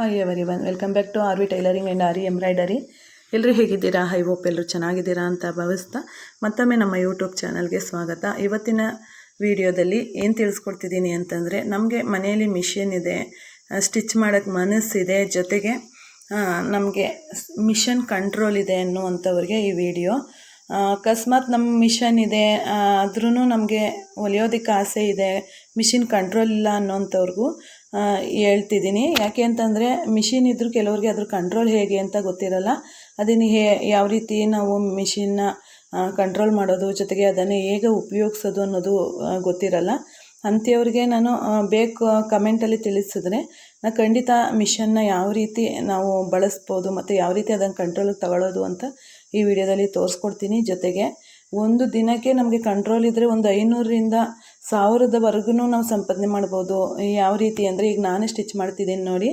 Hi everyone welcome back to R V tailoring and aari embroidery ಎಲ್ಲರೂ ಹೇಗಿದ್ದೀರಾ? I hope ಎಲ್ಲರೂ ಚೆನ್ನಾಗಿದ್ದೀರಾ ಅಂತ ಭಾವಿಸ್ತಾ ಮತ್ತೊಮ್ಮೆ ನಮ್ಮ ಯೂಟ್ಯೂಬ್ ಚಾನಲ್ಗೆ ಸ್ವಾಗತ. ಇವತ್ತಿನ ವಿಡಿಯೋದಲ್ಲಿ ಏನು ತಿಳಿಸ್ಕೊಡ್ತಿದ್ದೀನಿ ಅಂತಂದರೆ, ನಮಗೆ ಮನೆಯಲ್ಲಿ ಮಿಷಿನ್ ಇದೆ ಸ್ಟಿಚ್ ಮಾಡೋಕ್ಕೆ ಮನಸ್ಸಿದೆ, ಜೊತೆಗೆ ನಮಗೆ ಮಿಷನ್ ಕಂಟ್ರೋಲ್ ಇದೆ ಅನ್ನುವಂಥವ್ರಿಗೆ ಈ ವಿಡಿಯೋ. ಅಕಸ್ಮಾತ್ ನಮ್ಮ ಮಿಷನ್ ಇದೆ ಆದ್ರೂ ನಮಗೆ ಹೊಲಿಯೋದಕ್ಕೆ ಆಸೆ ಇದೆ, ಮಿಷಿನ್ ಕಂಟ್ರೋಲ್ ಇಲ್ಲ ಅನ್ನೋಂಥವ್ರಿಗೂ ಹೇಳ್ತಿದ್ದೀನಿ. ಯಾಕೆ ಅಂತಂದರೆ ಮಿಷಿನ್ ಇದ್ದರೂ ಕೆಲವ್ರಿಗೆ ಅದ್ರ ಕಂಟ್ರೋಲ್ ಹೇಗೆ ಅಂತ ಗೊತ್ತಿರಲ್ಲ. ಅದನ್ನು ಹೇ, ಯಾವ ರೀತಿ ನಾವು ಮಿಷಿನ್ನ ಕಂಟ್ರೋಲ್ ಮಾಡೋದು, ಜೊತೆಗೆ ಅದನ್ನು ಹೇಗೆ ಉಪಯೋಗಿಸೋದು ಅನ್ನೋದು ಗೊತ್ತಿರಲ್ಲ. ಅಂಥವ್ರಿಗೆ ನಾನು ಬೇಕು ಕಮೆಂಟಲ್ಲಿ ತಿಳಿಸಿದ್ರೆ ನಾನು ಖಂಡಿತ ಮಿಷನ್ನ ಯಾವ ರೀತಿ ನಾವು ಬಳಸ್ಬೋದು ಮತ್ತು ಯಾವ ರೀತಿ ಅದನ್ನು ಕಂಟ್ರೋಲಿಗೆ ತಗೊಳ್ಳೋದು ಅಂತ ಈ ವಿಡಿಯೋದಲ್ಲಿ ತೋರಿಸ್ಕೊಡ್ತೀನಿ. ಜೊತೆಗೆ, ಒಂದು ದಿನಕ್ಕೆ ನಮಗೆ ಕಂಟ್ರೋಲ್ ಇದ್ದರೆ ಒಂದು ಐನೂರರಿಂದ ಸಾವಿರದವರೆಗೂ ನಾವು ಸಂಪಾದನೆ ಮಾಡ್ಬೋದು. ಯಾವ ರೀತಿ ಅಂದರೆ ಈಗ ನಾನೇ ಸ್ಟಿಚ್ ಮಾಡ್ತಿದ್ದೀನಿ ನೋಡಿ,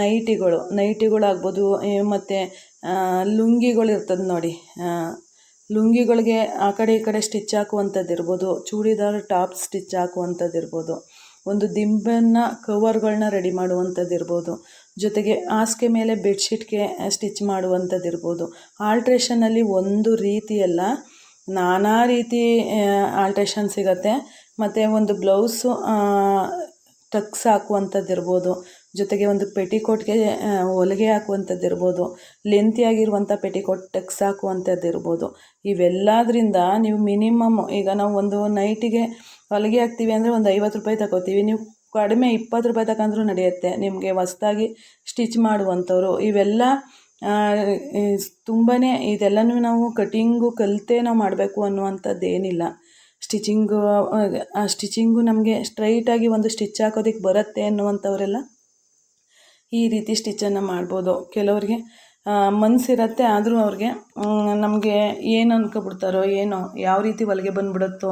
ನೈಟಿಗಳು ನೈಟಿಗಳಾಗ್ಬೋದು ಮತ್ತು ಲುಂಗಿಗಳು ಇರ್ತದೆ ನೋಡಿ. ಲುಂಗಿಗಳಿಗೆ ಆ ಕಡೆ ಈ ಕಡೆ ಸ್ಟಿಚ್ ಹಾಕುವಂಥದ್ದು ಇರ್ಬೋದು. ಚೂಡಿದಾರ್ ಟಾಪ್ ಸ್ಟಿಚ್ ಹಾಕುವಂಥದ್ದು ಇರ್ಬೋದು. ಒಂದು ದಿಂಬನ್ನ, ಕವರ್ಗಳನ್ನ ರೆಡಿ ಮಾಡುವಂಥದ್ದು ಇರ್ಬೋದು. ಜೊತೆಗೆ ಹಾಸಿಗೆ ಮೇಲೆ ಬೆಡ್ಶೀಟ್ಗೆ ಸ್ಟಿಚ್ ಮಾಡುವಂಥದ್ದು ಇರ್ಬೋದು. ಆಲ್ಟ್ರೇಷನಲ್ಲಿ ಒಂದು ರೀತಿಯಲ್ಲ, ನಾನಾ ರೀತಿ ಆಲ್ಟ್ರೇಷನ್ ಸಿಗತ್ತೆ. ಮತ್ತು ಒಂದು ಬ್ಲೌಸು ಟಕ್ಸ್ ಹಾಕುವಂಥದ್ದು ಇರ್ಬೋದು ಜೊತೆಗೆ ಒಂದು ಪೆಟಿಕೋಟ್ಗೆ ಹೊಲಿಗೆ ಹಾಕುವಂಥದ್ದು ಇರ್ಬೋದು ಲೆಂತಿಯಾಗಿರುವಂಥ ಪೆಟಿಕೋಟ್, ಟಕ್ಸ್ ಹಾಕುವಂಥದ್ದು ಇರ್ಬೋದು ಇವೆಲ್ಲದರಿಂದ ನೀವು ಮಿನಿಮಮ್ ಈಗ ನಾವು ಒಂದು ನೈಟಿಗೆ ಹೊಲಿಗೆ ಹಾಕ್ತೀವಿ ಅಂದರೆ ಒಂದು ಐವತ್ತು ರೂಪಾಯಿ ತಗೋತೀವಿ. ನೀವು ಕಡಿಮೆ ಇಪ್ಪತ್ತು ರೂಪಾಯಿ ತಗೊಂಡ್ರೂ ನಡೆಯುತ್ತೆ. ನಿಮಗೆ ಹೊಸ್ದಾಗಿ ಸ್ಟಿಚ್ ಮಾಡುವಂಥವ್ರು. ಇವೆಲ್ಲ ತುಂಬಾ ಇದೆಲ್ಲನೂ ನಾವು ಕಟಿಂಗು ಕಲಿತೇ ನಾವು ಮಾಡಬೇಕು ಅನ್ನುವಂಥದ್ದು ಏನಿಲ್ಲ ಸ್ಟಿಚಿಂಗು ಆ ಸ್ಟಿಚಿಂಗು ನಮಗೆ ಸ್ಟ್ರೈಟಾಗಿ ಒಂದು ಸ್ಟಿಚ್ ಹಾಕೋದಕ್ಕೆ ಬರುತ್ತೆ ಅನ್ನುವಂಥವರೆಲ್ಲ ಈ ರೀತಿ ಸ್ಟಿಚ್ಚನ್ನು ಮಾಡ್ಬೋದು. ಕೆಲವರಿಗೆ ಮನಸ್ಸಿರತ್ತೆ ಆದರೂ ಅವ್ರಿಗೆ ನಮಗೆ ಏನು ಅನ್ಕೊಬಿಡ್ತಾರೋ ಏನೋ, ಯಾವ ರೀತಿ ಹೊಲಿಗೆ ಬಂದ್ಬಿಡುತ್ತೋ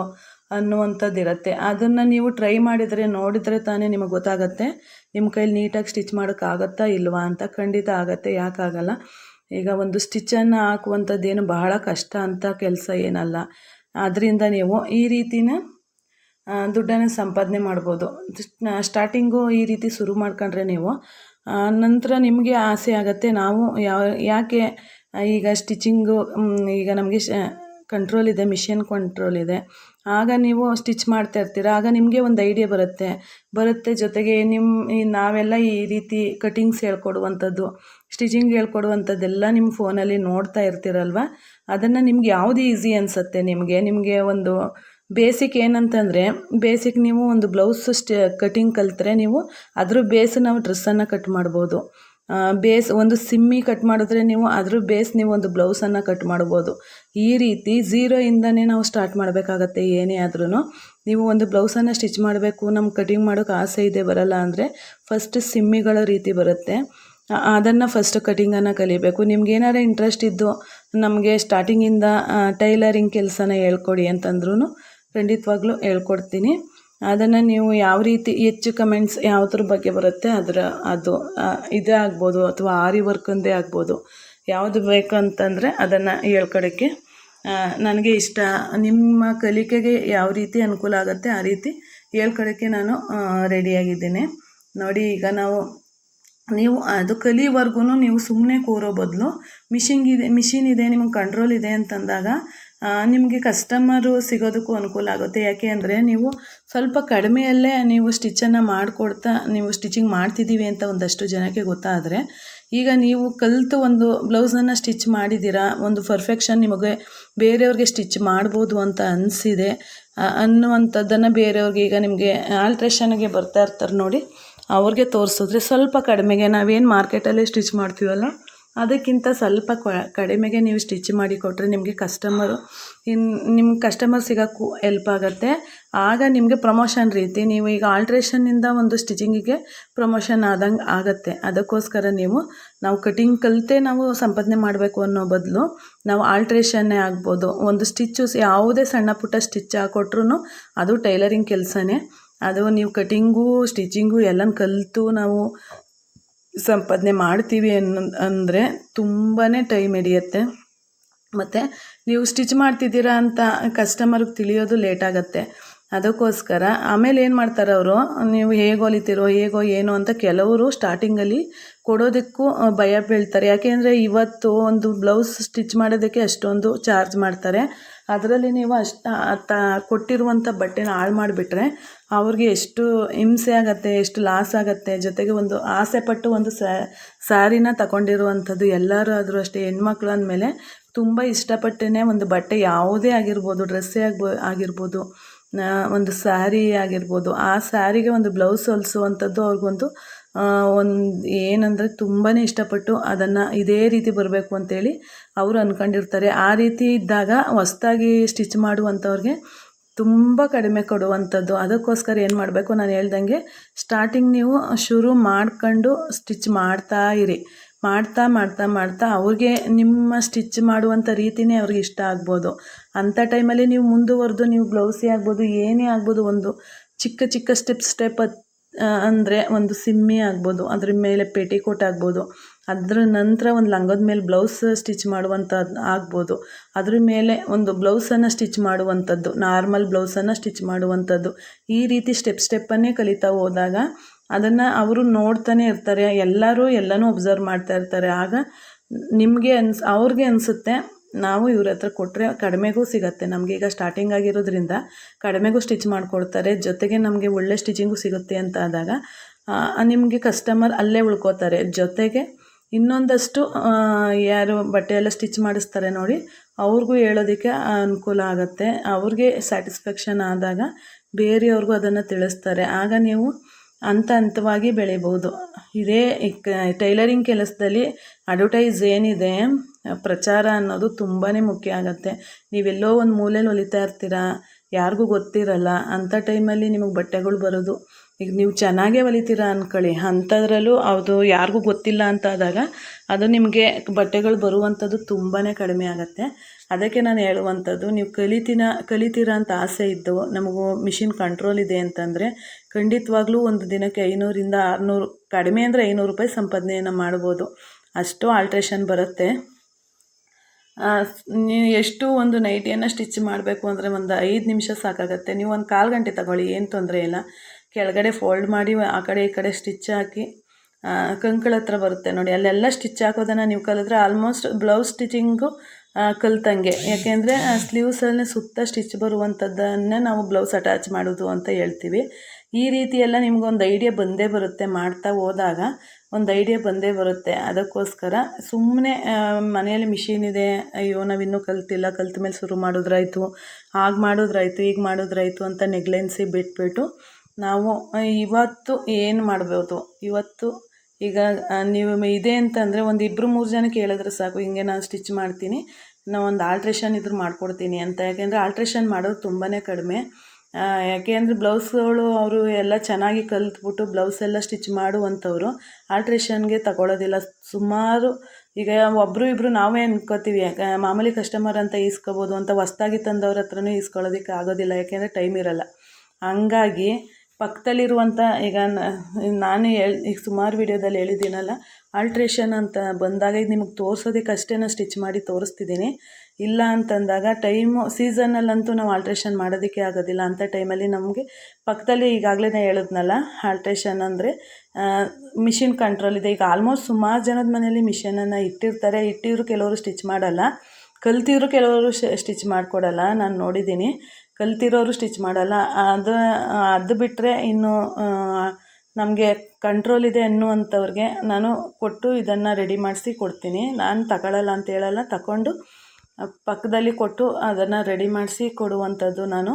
ಅನ್ನುವಂಥದ್ದು ಇರುತ್ತೆ ಅದನ್ನು ನೀವು ಟ್ರೈ ಮಾಡಿದರೆ, ನೋಡಿದರೆ ತಾನೇ ನಿಮಗೆ ಗೊತ್ತಾಗತ್ತೆ, ನಿಮ್ಮ ಕೈಲಿ ನೀಟಾಗಿ ಸ್ಟಿಚ್ ಮಾಡೋಕ್ಕಾಗತ್ತಾ ಇಲ್ವಾ ಅಂತ. ಖಂಡಿತ ಆಗತ್ತೆ ಯಾಕಾಗಲ್ಲ ಈಗ ಒಂದು ಸ್ಟಿಚ್ಚನ್ನು ಹಾಕುವಂಥದ್ದೇನು ಬಹಳ ಕಷ್ಟ ಅಂತ ಕೆಲಸ ಏನಲ್ಲ. ಅದರಿಂದ ನೀವು ಈ ರೀತಿನ ದುಡ್ಡನ್ನು ಸಂಪಾದನೆ ಮಾಡ್ಬೋದು. ಸ್ಟಾರ್ಟಿಂಗು ಈ ರೀತಿ ಶುರು ಮಾಡ್ಕೊಂಡ್ರೆ ನೀವು ನಂತರ ನಿಮಗೆ ಆಸೆ ಆಗುತ್ತೆ. ನಾವು ಯಾವ, ಯಾಕೆ ಈಗ ಸ್ಟಿಚಿಂಗು ಈಗ ನಮಗೆ ಕಂಟ್ರೋಲ್ ಇದೆ ಮಿಷಿನ್ ಕಂಟ್ರೋಲ್ ಇದೆ. ಆಗ ನೀವು ಸ್ಟಿಚ್ ಮಾಡ್ತಾ ಇರ್ತೀರ. ಆಗ ನಿಮಗೆ ಒಂದು ಐಡಿಯಾ ಬರುತ್ತೆ. ಬರುತ್ತೆ ಜೊತೆಗೆ ನಿಮ್ಮ ನಾವೆಲ್ಲ ಈ ರೀತಿ ಕಟಿಂಗ್ಸ್ ಹೇಳ್ಕೊಡುವಂಥದ್ದು. ಸ್ಟಿಚಿಂಗ್ ಹೇಳ್ಕೊಡುವಂಥದ್ದೆಲ್ಲ ನಿಮ್ಮ ಫೋನಲ್ಲಿ ನೋಡ್ತಾ ಇರ್ತೀರಲ್ವ? ಅದನ್ನು ನಿಮ್ಗೆ ಯಾವುದು ಈಸಿ ಅನಿಸುತ್ತೆ ನಿಮಗೆ? ನಿಮಗೆ ಒಂದು ಬೇಸಿಕ್ ಏನಂತಂದರೆ, ಬೇಸಿಕ್ ನೀವು ಒಂದು ಬ್ಲೌಸ್ ಸ್ಟಿ, ಕಟಿಂಗ್ ಕಲಿತ್ರೆ ನೀವು ಅದ್ರ ಬೇಸ್ ನಾವು ಡ್ರೆಸ್ಸನ್ನು ಕಟ್ ಮಾಡ್ಬೋದು. ಬೇಸ್ ಒಂದು ಸಿಮ್ಮಿ ಕಟ್ ಮಾಡಿದ್ರೆ ನೀವು ಅದ್ರ ಬೇಸ್ ನೀವು ಒಂದು ಬ್ಲೌಸನ್ನು ಕಟ್ ಮಾಡ್ಬೋದು. ಈ ರೀತಿ ಝೀರೋಯಿಂದನೇ ನಾವು ಸ್ಟಾರ್ಟ್ ಮಾಡಬೇಕಾಗತ್ತೆ ಏನೇ ಆದ್ರೂ ನೀವು ಒಂದು ಬ್ಲೌಸನ್ನು ಸ್ಟಿಚ್ ಮಾಡಬೇಕು, ನಮ್ಗೆ ಕಟಿಂಗ್ ಮಾಡೋಕೆ ಆಸೆ ಇದೆ ಬರಲ್ಲ ಅಂದರೆ ಫಸ್ಟ್ ಸಿಮ್ಮಿಗಳ ರೀತಿ ಬರುತ್ತೆ. ಅದನ್ನು ಫಸ್ಟ್ ಕಟಿಂಗನ್ನು ಕಲಿಬೇಕು. ನಿಮ್ಗೆ ಏನಾರ ಇಂಟ್ರೆಸ್ಟ್ ಇದ್ದು ನಮಗೆ ಸ್ಟಾರ್ಟಿಂಗಿಂದ ಟೈಲರಿಂಗ್ ಕೆಲಸನ ಹೇಳ್ಕೊಡಿ ಅಂತಂದ್ರೂ ಖಂಡಿತವಾಗ್ಲೂ ಹೇಳ್ಕೊಡ್ತೀನಿ. ಅದನ್ನು ನೀವು ಯಾವ ರೀತಿ, ಹೆಚ್ಚು ಕಮೆಂಟ್ಸ್ ಯಾವುದ್ರ ಬಗ್ಗೆ ಬರುತ್ತೆ ಅದರ, ಅದು ಇದೇ ಆಗ್ಬೋದು ಅಥವಾ ಆರಿ ವರ್ಕಂದೇ ಆಗ್ಬೋದು. ಯಾವುದು ಬೇಕಂತಂದರೆ ಅದನ್ನು ಹೇಳ್ಕೊಡೋಕ್ಕೆ. ನನಗೆ ಇಷ್ಟ. ನಿಮ್ಮ ಕಲಿಕೆಗೆ ಯಾವ ರೀತಿ ಅನುಕೂಲ ಆಗುತ್ತೆ ಆ ರೀತಿ ಹೇಳ್ಕೊಡೋಕ್ಕೆ ನಾನು ರೆಡಿಯಾಗಿದ್ದೀನಿ ನೋಡಿ ಈಗ ನಾವು ನೀವು ಅದು ಕಲಿವರೆಗೂ ನೀವು ಸುಮ್ಮನೆ ಕೂರೋ ಬದಲು ಮಿಷಿಂಗ್ ಇದೆ, ಮಿಷಿನ್ ಇದೆ, ನಿಮಗೆ ಕಂಟ್ರೋಲ್ ಇದೆ ಅಂತಂದಾಗ ನಿಮಗೆ ಕಸ್ಟಮರು ಸಿಗೋದಕ್ಕೂ ಅನುಕೂಲ ಆಗುತ್ತೆ. ಯಾಕೆ ಅಂದರೆ ನೀವು ಸ್ವಲ್ಪ ಕಡಿಮೆಯಲ್ಲೇ ನೀವು ಸ್ಟಿಚ್ಚನ್ನು ಮಾಡಿಕೊಡ್ತಾ, ನೀವು ಸ್ಟಿಚಿಂಗ್ ಮಾಡ್ತಿದ್ದೀವಿ ಅಂತ ಒಂದಷ್ಟು ಜನಕ್ಕೆ ಗೊತ್ತಾದರೆ, ಈಗ ನೀವು ಕಲಿತು ಒಂದು ಬ್ಲೌಸನ್ನು ಸ್ಟಿಚ್ ಮಾಡಿದ್ದೀರಾ, ಒಂದು ಪರ್ಫೆಕ್ಷನ್ ನಿಮಗೆ ಬೇರೆಯವ್ರಿಗೆ ಸ್ಟಿಚ್ ಮಾಡ್ಬೋದು ಅಂತ ಅನಿಸಿದೆ ಅನ್ನುವಂಥದ್ದನ್ನು ಬೇರೆಯವ್ರಿಗೆ ಈಗ ನಿಮಗೆ ಆಲ್ಟ್ರೇಷನ್ಗೆ ಬರ್ತಾ ಇರ್ತಾರೆ ನೋಡಿ. ಅವ್ರಿಗೆ ತೋರಿಸಿದ್ರೆ ಸ್ವಲ್ಪ ಕಡಿಮೆಗೆ ನಾವೇನು ಮಾರ್ಕೆಟಲ್ಲೇ ಸ್ಟಿಚ್ ಮಾಡ್ತೀವಲ್ಲ, ಅದಕ್ಕಿಂತ ಸ್ವಲ್ಪ ಕಡಿಮೆಗೆ ನೀವು ಸ್ಟಿಚ್ ಮಾಡಿ ಕೊಟ್ಟರೆ ನಿಮಗೆ ಕಸ್ಟಮರು ಇನ್ನು ನಿಮ್ಮ ಕಸ್ಟಮರ್ ಸಿಗೋಕ್ಕೂ ಹೆಲ್ಪ್ ಆಗುತ್ತೆ. ಆಗ ನಿಮಗೆ ಪ್ರಮೋಷನ್ ರೀತಿ, ನೀವು ಈಗ ಆಲ್ಟ್ರೇಷನ್ನಿಂದ ಒಂದು ಸ್ಟಿಚಿಂಗಿಗೆ ಪ್ರಮೋಷನ್ ಆದಂಗೆ ಆಗುತ್ತೆ. ಅದಕ್ಕೋಸ್ಕರ ನೀವು, ನಾವು ಕಟಿಂಗ್ ಕಲಿತೆ ನಾವು ಸಂಪಾದನೆ ಮಾಡಬೇಕು ಅನ್ನೋ ಬದಲು, ನಾವು ಆಲ್ಟ್ರೇಷನ್ನೇ ಆಗ್ಬೋದು. ಒಂದು ಸ್ಟಿಚ್ಚು ಯಾವುದೇ ಸಣ್ಣ ಪುಟ್ಟ ಸ್ಟಿಚ್ ಹಾಕೊಟ್ರು ಅದು ಟೈಲರಿಂಗ್ ಕೆಲಸನೇ. ಅದು ನೀವು ಕಟಿಂಗು, ಸ್ಟಿಚಿಂಗು ಎಲ್ಲನೂ ಕಲಿತು ನಾವು ಸಂಪಾದನೆ ಮಾಡ್ತೀವಿ ಅನ್ನೋ ಅಂದರೆ ತುಂಬಾ ಟೈಮ್ ಹಿಡಿಯುತ್ತೆ. ಮತ್ತು ನೀವು ಸ್ಟಿಚ್ ಮಾಡ್ತಿದ್ದೀರಾ ಅಂತ ಕಸ್ಟಮರ್ಗೆ ತಿಳಿಯೋದು ಲೇಟ್ ಆಗುತ್ತೆ. ಅದಕ್ಕೋಸ್ಕರ ಆಮೇಲೆ ಏನು ಮಾಡ್ತಾರೆ ಅವರು, ನೀವು ಹೇಗೆ ಹೊಲಿತೀರೋ, ಹೇಗೋ ಏನು ಅಂತ ಕೆಲವರು ಸ್ಟಾರ್ಟಿಂಗಲ್ಲಿ ಕೊಡೋದಕ್ಕೂ ಭಯ ಬೀಳ್ತಾರೆ. ಯಾಕೆಂದರೆ ಇವತ್ತು ಒಂದು ಬ್ಲೌಸ್ ಸ್ಟಿಚ್ ಮಾಡೋದಕ್ಕೆ ಅಷ್ಟೊಂದು ಚಾರ್ಜ್ ಮಾಡ್ತಾರೆ. ಅದರಲ್ಲಿ ನೀವು ಅಷ್ಟು ತ ಕೊಟ್ಟಿರುವಂಥ ಬಟ್ಟೆನ ಹಾಳು ಮಾಡಿಬಿಟ್ರೆ ಅವ್ರಿಗೆ ಎಷ್ಟು ಹಿಂಸೆ ಆಗತ್ತೆ, ಎಷ್ಟು ಲಾಸ್ ಆಗತ್ತೆ, ಜೊತೆಗೆ ಒಂದು ಆಸೆ ಪಟ್ಟು ಒಂದು ಸ್ಯಾರಿನ ತಗೊಂಡಿರುವಂಥದ್ದು ಎಲ್ಲರೂ ಆದರೂ ಅಷ್ಟೇ ಹೆಣ್ಮಕ್ಳು ಅಂದಮೇಲೆ ತುಂಬ ಇಷ್ಟಪಟ್ಟೇ ಒಂದು ಬಟ್ಟೆ ಯಾವುದೇ ಆಗಿರ್ಬೋದು, ಡ್ರೆಸ್ಸೇ ಆಗ್ಬೋ, ಆಗಿರ್ಬೋದು ಒಂದು ಸ್ಯಾರಿ ಆಗಿರ್ಬೋದು, ಆ ಸ್ಯಾರಿಗೆ ಒಂದು ಬ್ಲೌಸ್ ಹೊಲಿಸುವಂಥದ್ದು ಅವ್ರಿಗೊಂದು ಒಂದು ಏನಂದರೆ ತುಂಬಾ ಇಷ್ಟಪಟ್ಟು ಅದನ್ನು ಇದೇ ರೀತಿ ಬರಬೇಕು ಅಂತೇಳಿ ಅವರು ಅಂದ್ಕೊಂಡಿರ್ತಾರೆ ಆ ರೀತಿ ಇದ್ದಾಗ ಹೊಸ್ದಾಗಿ ಸ್ಟಿಚ್ ಮಾಡುವಂಥವ್ರಿಗೆ ತುಂಬ ಕಡಿಮೆ ಕೊಡುವಂಥದ್ದು. ಅದಕ್ಕೋಸ್ಕರ ಏನು ಮಾಡಬೇಕು? ನಾನು ಹೇಳ್ದಂಗೆ ಸ್ಟಾರ್ಟಿಂಗ್ ನೀವು ಶುರು ಮಾಡ್ಕೊಂಡು ಸ್ಟಿಚ್ ಮಾಡ್ತಾ ಇರಿ. ಮಾಡ್ತಾ ಮಾಡ್ತಾ ಮಾಡ್ತಾ ಅವ್ರಿಗೆ ನಿಮ್ಮ ಸ್ಟಿಚ್ ಮಾಡುವಂಥ ರೀತಿನೇ ಅವ್ರಿಗೆ ಇಷ್ಟ ಆಗ್ಬೋದು. ಅಂಥ ಟೈಮಲ್ಲಿ ನೀವು ಮುಂದುವರೆದು, ನೀವು ಬ್ಲೌಸೇ ಆಗ್ಬೋದು, ಏನೇ ಆಗ್ಬೋದು, ಒಂದು ಚಿಕ್ಕ ಚಿಕ್ಕ ಸ್ಟೆಪ್ ಸ್ಟೆಪ್ ಅಂದರೆ ಒಂದು ಸಿಮ್ಮಿ ಆಗ್ಬೋದು, ಅದ್ರ ಮೇಲೆ ಪೇಟಿಕೋಟ್ ಆಗ್ಬೋದು, ಅದ್ರ ನಂತರ ಒಂದು ಲಂಗದ ಮೇಲೆ ಬ್ಲೌಸ್ ಸ್ಟಿಚ್ ಮಾಡುವಂಥದ್ದು ಆಗ್ಬೋದು, ಅದ್ರ ಮೇಲೆ ಒಂದು ಬ್ಲೌಸನ್ನು ಸ್ಟಿಚ್ ಮಾಡುವಂಥದ್ದು, ನಾರ್ಮಲ್ ಬ್ಲೌಸನ್ನು ಸ್ಟಿಚ್ ಮಾಡುವಂಥದ್ದು, ಈ ರೀತಿ ಸ್ಟೆಪ್ ಸ್ಟೆಪ್ಪನ್ನೇ ಕಲಿತಾ ಹೋದಾಗ ಅದನ್ನು ಅವರು ನೋಡ್ತಾನೆ ಇರ್ತಾರೆ, ಎಲ್ಲರೂ ಎಲ್ಲನೂ ಒಬ್ಸರ್ವ್ ಮಾಡ್ತಾ ಇರ್ತಾರೆ, ಆಗ ನಿಮಗೆ ಅನ್ಸ್, ಅವ್ರಿಗೆ ಅನಿಸುತ್ತೆ ನಾವು ಇವ್ರ ಹತ್ರ ಕೊಟ್ಟರೆ ಕಡಿಮೆಗೂ ಸಿಗುತ್ತೆ. ನಮಗೆ ಈಗ ಸ್ಟಾರ್ಟಿಂಗ್ ಆಗಿರೋದ್ರಿಂದ ಕಡಿಮೆಗೂ ಸ್ಟಿಚ್ ಮಾಡಿಕೊಡ್ತಾರೆ. ಜೊತೆಗೆ ನಮಗೆ ಒಳ್ಳೆ ಸ್ಟಿಚಿಂಗು ಸಿಗುತ್ತೆ ಅಂತ ಆದಾಗ ನಿಮಗೆ ಕಸ್ಟಮರ್ ಅಲ್ಲೇ ಉಳ್ಕೋತಾರೆ. ಜೊತೆಗೆ ಇನ್ನೊಂದಷ್ಟು ಯಾರು ಬಟ್ಟೆ ಎಲ್ಲ ಸ್ಟಿಚ್ ಮಾಡಿಸ್ತಾರೆ ನೋಡಿ, ಅವ್ರಿಗೂ ಹೇಳೋದಕ್ಕೆ ಅನುಕೂಲ ಆಗುತ್ತೆ. ಅವ್ರಿಗೆ ಸ್ಯಾಟಿಸ್ಫ್ಯಾಕ್ಷನ್ ಆದಾಗ ಬೇರೆಯವ್ರಿಗೂ ಅದನ್ನು ತಿಳಿಸ್ತಾರೆ. ಆಗ ನೀವು ಹಂತ ಹಂತವಾಗಿ ಬೆಳಿಬೋದು. ಇದೇ ಟೈಲರಿಂಗ್ ಕೆಲಸದಲ್ಲಿ ಅಡ್ವರ್ಟೈಸ್ ಏನಿದೆ, ಪ್ರಚಾರ ಅನ್ನೋದು ತುಂಬಾ ಮುಖ್ಯ ಆಗುತ್ತೆ. ನೀವೆಲ್ಲೋ ಒಂದು ಮೂಲೆಯಲ್ಲಿ ಹೊಲಿತಾ ಇರ್ತೀರ, ಯಾರಿಗೂ ಗೊತ್ತಿರಲ್ಲ ಅಂಥ ಟೈಮಲ್ಲಿ ನಿಮಗೆ ಬಟ್ಟೆಗಳು ಬರೋದು. ಈಗ ನೀವು ಚೆನ್ನಾಗೇ ಹೊಲಿತೀರ ಅಂದ್ಕೊಳ್ಳಿ ಅಂಥದ್ರಲ್ಲೂ ಅದು ಯಾರಿಗೂ ಗೊತ್ತಿಲ್ಲ ಅಂತ ಆದಾಗ ಅದು ನಿಮಗೆ ಬಟ್ಟೆಗಳು ಬರುವಂಥದ್ದು ತುಂಬಾ ಕಡಿಮೆ ಆಗುತ್ತೆ. ಅದಕ್ಕೆ ನಾನು ಹೇಳುವಂಥದ್ದು, ನೀವು ಕಲಿತಿನ, ಕಲಿತೀರ ಅಂತ ಆಸೆ ಇದ್ದು ನಮಗೂ ಮಿಷಿನ್ ಕಂಟ್ರೋಲ್ ಇದೆ ಅಂತಂದರೆ ಖಂಡಿತವಾಗ್ಲೂ ಒಂದು ದಿನಕ್ಕೆ ಐನೂರಿಂದ ಆರುನೂರು, ಕಡಿಮೆ ಅಂದರೆ ಐನೂರು ರೂಪಾಯಿ ಸಂಪಾದನೆಯನ್ನು ಮಾಡ್ಬೋದು. ಅಷ್ಟು ಆಲ್ಟ್ರೇಷನ್ ಬರುತ್ತೆ. ನೀವು ಎಷ್ಟು ಒಂದು ನೈಟಿಯನ್ನು ಸ್ಟಿಚ್ ಮಾಡಬೇಕು ಅಂದರೆ ಒಂದು ಐದು ನಿಮಿಷ ಸಾಕಾಗತ್ತೆ. ನೀವು ಒಂದು ಕಾಲು ಗಂಟೆ ತಗೊಳ್ಳಿ, ಏನು ತೊಂದರೆ ಇಲ್ಲ. ಕೆಳಗಡೆ ಫೋಲ್ಡ್ ಮಾಡಿ, ಆ ಕಡೆ ಈ ಕಡೆ ಸ್ಟಿಚ್ ಹಾಕಿ ಕಂಕಳ ಹತ್ರ ಬರುತ್ತೆ ನೋಡಿ. ಅಲ್ಲೆಲ್ಲ ಸ್ಟಿಚ್ ಹಾಕೋದನ್ನು ನೀವು ಕಲಿತ್ರೆ ಆಲ್ಮೋಸ್ಟ್ ಬ್ಲೌಸ್ ಸ್ಟಿಚಿಂಗು ಕಲ್ತಂಗೆ. ಯಾಕೆಂದರೆ ಸ್ಲೀವ್ಸಲ್ಲಿ ಸುತ್ತ ಸ್ಟಿಚ್ ಬರುವಂಥದ್ದನ್ನೇ ನಾವು ಬ್ಲೌಸ್ ಅಟ್ಯಾಚ್ ಮಾಡೋದು ಅಂತ ಹೇಳ್ತೀವಿ. ಈ ರೀತಿಯೆಲ್ಲ ನಿಮ್ಗೊಂದು ಐಡಿಯಾ ಬಂದೇ ಬರುತ್ತೆ ಮಾಡ್ತಾ ಹೋದಾಗ. ಒಂದು ಐಡಿಯಾ ಬಂದೇ ಬರುತ್ತೆ. ಅದಕ್ಕೋಸ್ಕರ ಸುಮ್ಮನೆ ಮನೆಯಲ್ಲಿ ಮಿಷಿನ್ ಇದೆ, ಅಯ್ಯೋ, ನಾವಿನ್ನೂ ಕಲ್ತಿಲ್ಲ, ಕಲ್ತ ಮೇಲೆ ಶುರು ಮಾಡಿದ್ರಾಯ್ತು, ಹಾಗೆ ಮಾಡಿದ್ರಾಯ್ತು ಈಗ ಮಾಡಿದ್ರಾಯ್ತು ಅಂತ ನೆಗ್ಲೆನ್ಸಿ ಬಿಟ್ಬಿಟ್ಟು ನಾವು ಇವತ್ತು ಏನು ಮಾಡ್ಬೋದು? ಇವತ್ತು ಈಗ ನೀವು ಇದೆ ಅಂತಂದರೆ ಒಂದು ಇಬ್ಬರು ಮೂರು ಜನಕ್ಕೆ ಹೇಳಿದ್ರೆ ಸಾಕು, ಹಿಂಗೆ ನಾನು ಸ್ಟಿಚ್ ಮಾಡ್ತೀನಿ ನಾನು ಒಂದು ಆಲ್ಟ್ರೇಷನ್ ಇದ್ರು ಮಾಡಿಕೊಡ್ತೀನಿ ಅಂತ. ಯಾಕೆಂದರೆ ಆಲ್ಟ್ರೇಷನ್ ಮಾಡೋದು ತುಂಬಾ ಕಡಿಮೆ. ಯಾಕೆ ಅಂದರೆ ಬ್ಲೌಸ್ಗಳು ಅವರು ಎಲ್ಲ ಚೆನ್ನಾಗಿ ಕಲ್ತ್ಬಿಟ್ಟು ಬ್ಲೌಸ್ ಎಲ್ಲ ಸ್ಟಿಚ್ ಮಾಡುವಂಥವ್ರು ಆಲ್ಟ್ರೇಷನ್ಗೆ ತಗೊಳ್ಳೋದಿಲ್ಲ ಸುಮಾರು ಈಗ ಒಬ್ಬರು ಇಬ್ಬರು ನಾವೇ ಅನ್ಕೋತೀವಿ ಯಾಕೆ ಮಾಮೂಲಿ ಕಸ್ಟಮರ್ ಅಂತ ಈಸ್ಕೋಬೋದು ಅಂತ, ಹೊಸ್ದಾಗಿ ತಂದವ್ರ ಹತ್ರನೂ ಈಸ್ಕೊಳ್ಳೋದಕ್ಕೆ ಆಗೋದಿಲ್ಲ ಯಾಕೆಂದರೆ ಟೈಮ್ ಇರಲ್ಲ. ಹಂಗಾಗಿ ಪಕ್ಕದಲ್ಲಿರುವಂಥ ಈಗ ನಾನು ಹೇಳಿ, ಈಗ ಸುಮಾರು ವಿಡಿಯೋದಲ್ಲಿ ಹೇಳಿದ್ದೀನಲ್ಲ ಆಲ್ಟ್ರೇಷನ್ ಅಂತ ಬಂದಾಗ ಇದು ನಿಮಗೆ ತೋರ್ಸೋದಕ್ಕೆ ಅಷ್ಟೇ ಸ್ಟಿಚ್ ಮಾಡಿ ತೋರಿಸ್ತಿದ್ದೀನಿ. ಇಲ್ಲ ಅಂತಂದಾಗ ಟೈಮು ಸೀಸನಲ್ಲಂತೂ ನಾವು ಆಲ್ಟ್ರೇಷನ್ ಮಾಡೋದಕ್ಕೆ ಆಗೋದಿಲ್ಲ ಅಂಥ ಟೈಮಲ್ಲಿ ನಮಗೆ ಪಕ್ಕದಲ್ಲಿ ಈಗಾಗಲೇ ನಾನು ಹೇಳಿದ್ನಲ್ಲ ಆಲ್ಟ್ರೇಷನ್ ಅಂದರೆ ಮಿಷಿನ್ ಕಂಟ್ರೋಲ್ ಇದೆ. ಈಗ ಆಲ್ಮೋಸ್ಟ್ ಸುಮಾರು ಜನದ ಮನೆಯಲ್ಲಿ ಮಿಷನನ್ನು ಇಟ್ಟಿರ್ತಾರೆ. ಇಟ್ಟಿದ್ರು ಕೆಲವರು ಸ್ಟಿಚ್ ಮಾಡಲ್ಲ. ಕಲ್ತಿದ್ರು ಕೆಲವರು ಸ್ಟಿಚ್ ಮಾಡಿಕೊಡಲ್ಲ. ನಾನು ನೋಡಿದ್ದೀನಿ. ಕಲ್ತಿರೋರು ಸ್ಟಿಚ್ ಮಾಡಲ್ಲ. ಅದು ಅದು ಬಿಟ್ಟರೆ ಇನ್ನು ನಮಗೆ ಕಂಟ್ರೋಲ್ ಇದೆ ಅನ್ನುವಂಥವ್ರಿಗೆ ನಾನು ಕೊಟ್ಟು ಇದನ್ನು ರೆಡಿ ಮಾಡಿಸಿ ಕೊಡ್ತೀನಿ. ನಾನು ತಗೊಳ್ಳಲ್ಲ ಅಂತ ಹೇಳಲ್ಲ, ತಗೊಂಡು ಪಕ್ಕದಲ್ಲಿ ಕೊಟ್ಟು ಅದನ್ನು ರೆಡಿ ಮಾಡಿಸಿ ಕೊಡುವಂಥದ್ದು ನಾನು.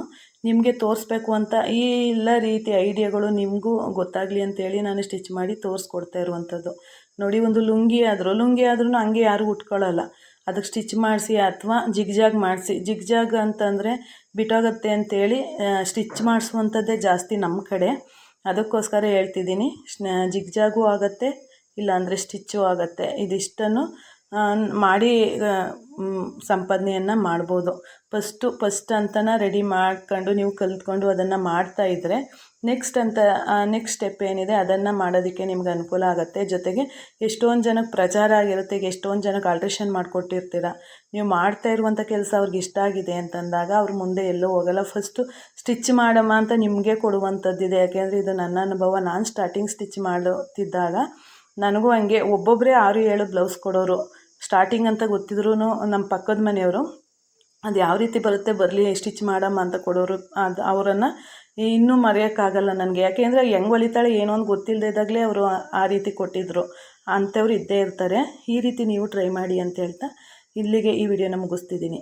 ನಿಮಗೆ ತೋರಿಸ್ಬೇಕು ಅಂತ ಈ ಎಲ್ಲ ರೀತಿ ಐಡಿಯಾಗಳು ನಿಮಗೂ ಗೊತ್ತಾಗಲಿ ಅಂತೇಳಿ ನಾನು ಸ್ಟಿಚ್ ಮಾಡಿ ತೋರಿಸ್ಕೊಡ್ತಾ ಇರುವಂಥದ್ದು. ನೋಡಿ, ಒಂದು ಲುಂಗಿ ಆದರೂ, ಲುಂಗಿ ಆದ್ರೂ ಹಂಗೆ ಯಾರು ಉಟ್ಕೊಳ್ಳಲ್ಲ ಅದಕ್ಕೆ ಸ್ಟಿಚ್ ಮಾಡಿಸಿ ಅಥವಾ ಜಿಗ್ಜಾಗ್ ಮಾಡಿಸಿ. ಜಿಗ್ಜಾಗ್ ಅಂತಂದರೆ ಬಿಟ್ಟೋಗುತ್ತೆ ಅಂತೇಳಿ ಸ್ಟಿಚ್ ಮಾಡಿಸುವಂಥದ್ದೇ ಜಾಸ್ತಿ ನಮ್ಮ ಕಡೆ. ಅದಕ್ಕೋಸ್ಕರ ಹೇಳ್ತಿದ್ದೀನಿ ಜಿಗ್ಜಾಗೂ ಆಗುತ್ತೆ, ಇಲ್ಲಾಂದರೆ ಸ್ಟಿಚ್ಚು ಆಗುತ್ತೆ. ಇದಿಷ್ಟನ್ನು ಮಾಡಿ ಸಂಪಾದನೆಯನ್ನು ಮಾಡ್ಬೋದು. ಫಸ್ಟು, ಫಸ್ಟ್ ಅಂತನ ರೆಡಿ ಮಾಡ್ಕೊಂಡು, ನೀವು ಕಲಿತ್ಕೊಂಡು ಅದನ್ನು ಮಾಡ್ತಾ ಇದ್ದರೆ ನೆಕ್ಸ್ಟ್ ಅಂತ ನೆಕ್ಸ್ಟ್ ಸ್ಟೆಪ್ ಏನಿದೆ ಅದನ್ನು ಮಾಡೋದಕ್ಕೆ ನಿಮ್ಗೆ ಅನುಕೂಲ ಆಗುತ್ತೆ. ಜೊತೆಗೆ ಎಷ್ಟೊಂದು ಜನಕ್ಕೆ ಪ್ರಚಾರ ಆಗಿರುತ್ತೆ, ಈಗ ಎಷ್ಟೊಂದು ಜನಕ್ಕೆ ಆಲ್ಟ್ರೇಷನ್ ಮಾಡಿಕೊಟ್ಟಿರ್ತೀರ. ನೀವು ಮಾಡ್ತಾ ಇರುವಂಥ ಕೆಲಸ ಅವ್ರಿಗೆ ಇಷ್ಟ ಆಗಿದೆ ಅಂತಂದಾಗ ಅವ್ರು ಮುಂದೆ ಎಲ್ಲೂ ಹೋಗಲ್ಲ. ಫಸ್ಟು ಸ್ಟಿಚ್ ಮಾಡಮ್ಮ ಅಂತ ನಿಮಗೆ ಕೊಡುವಂಥದ್ದಿದೆ ಯಾಕೆಂದರೆ ಇದು ನನ್ನ ಅನುಭವ. ನಾನು ಸ್ಟಾರ್ಟಿಂಗ್ ಸ್ಟಿಚ್ ಮಾಡುತ್ತಿದ್ದಾಗ ನನಗೂ ಹಂಗೆ ಒಬ್ಬೊಬ್ಬರೇ ಆರು, ಏಳು ಬ್ಲೌಸ್ ಕೊಡೋರು. ಸ್ಟಾರ್ಟಿಂಗ್ ಅಂತ ಗೊತ್ತಿದ್ರೂ ನಮ್ಮ ಪಕ್ಕದ ಮನೆಯವರು, ಅದು ಯಾವ ರೀತಿ ಬರುತ್ತೆ, ಬರಲಿ ಸ್ಟಿಚ್ ಮಾಡಮ್ಮ ಅಂತ ಕೊಡೋರು. ಅದು ಅವರನ್ನು ಇನ್ನೂ ಮರೆಯೋಕ್ಕಾಗಲ್ಲ ನನಗೆ. ಯಾಕೆಂದರೆ ಹೆಂಗೆ ಹೊಲಿತಾಳೆ ಏನೋ ಒಂದು ಗೊತ್ತಿಲ್ಲದೆ ಇದ್ದಾಗಲೇ ಅವರು ಆ ರೀತಿ ಕೊಟ್ಟಿದ್ದರು ಅಂಥವ್ರು ಇದ್ದೇ ಇರ್ತಾರೆ. ಈ ರೀತಿ ನೀವು ಟ್ರೈ ಮಾಡಿ ಅಂತ ಹೇಳ್ತಾ ಇಲ್ಲಿಗೆ ಈ ವಿಡಿಯೋನ ಮುಗಿಸ್ತಿದ್ದೀನಿ.